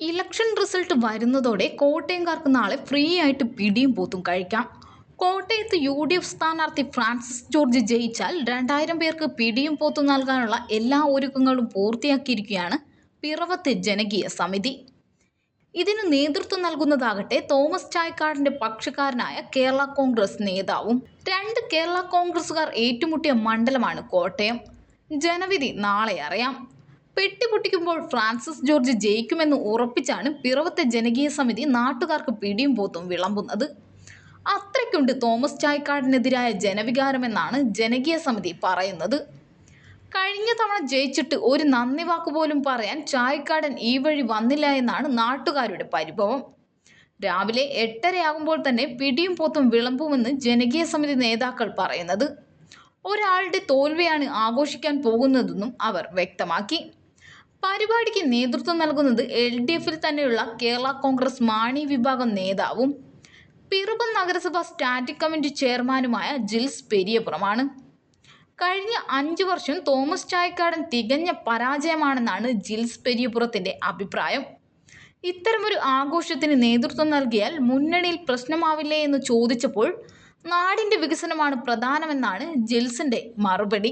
Election result വരുന്നതോടെ കോട്ടയംകാർക്ക് നാളെ free ആയിട്ട് പിടിയും പോത്തും കഴിക്കാം. കോട്ടയത്ത് യു ഡി എഫ് സ്ഥാനാർത്ഥി ഫ്രാൻസിസ് ജോർജ് ജയിച്ചാൽ രണ്ടായിരം പേർക്ക് പിടിയും പോത്തും നൽകാനുള്ള എല്ലാ ഒരുക്കങ്ങളും പൂർത്തിയാക്കിയിരിക്കുകയാണ് പിറവത്തെ ജനകീയ സമിതി. ഇതിന് നേതൃത്വം നൽകുന്നതാകട്ടെ തോമസ് ചായക്കാടിന്റെ പക്ഷക്കാരനായ കേരള കോൺഗ്രസ് നേതാവും. രണ്ട് കേരള കോൺഗ്രസുകാർ ഏറ്റുമുട്ടിയ മണ്ഡലമാണ് കോട്ടയം. ജനവിധി നാളെ അറിയാം. പെട്ടി പൊട്ടിക്കുമ്പോൾ ഫ്രാൻസിസ് ജോർജ് ജയിക്കുമെന്ന് ഉറപ്പിച്ചാണ് പിറവത്തെ ജനകീയ സമിതി നാട്ടുകാർക്ക് പിടിയും പോത്തും വിളമ്പുന്നത്. അത്രയ്ക്കുണ്ട് തോമസ് ചായക്കാടിനെതിരായ ജനവികാരമെന്നാണ് ജനകീയ സമിതി പറയുന്നത്. കഴിഞ്ഞ തവണ ജയിച്ചിട്ട് ഒരു നന്ദി വാക്ക് പോലും പറയാൻ ചായക്കാടൻ ഈ വഴി വന്നില്ല എന്നാണ് നാട്ടുകാരുടെ പരിഭവം. രാവിലെ എട്ടരയാകുമ്പോൾ തന്നെ പിടിയും പോത്തും വിളമ്പുമെന്ന് ജനകീയ സമിതി നേതാക്കൾ പറയുന്നത്. ഒരാളുടെ തോൽവിയാണ് ആഘോഷിക്കാൻ പോകുന്നതെന്നും അവർ വ്യക്തമാക്കി. പരിപാടിക്ക് നേതൃത്വം നൽകുന്നത് എൽ ഡി എഫിൽ തന്നെയുള്ള കേരള കോൺഗ്രസ് മാണി വിഭാഗം നേതാവും പിറുപം നഗരസഭ സ്റ്റാറ്റിക് കമ്മിറ്റി ചെയർമാനുമായ ജിൽസ് പെരിയപുറമാണ്. കഴിഞ്ഞ അഞ്ചു വർഷം തോമസ് ചായക്കാടൻ തികഞ്ഞ പരാജയമാണെന്നാണ് ജിൽസ് പെരിയപുറത്തിന്റെ അഭിപ്രായം. ഇത്തരമൊരു ആഘോഷത്തിന് നേതൃത്വം നൽകിയാൽ മുന്നണിയിൽ പ്രശ്നമാവില്ലേ എന്ന് ചോദിച്ചപ്പോൾ നാടിന്റെ വികസനമാണ് പ്രധാനമെന്നാണ് ജിൽസിന്റെ മറുപടി.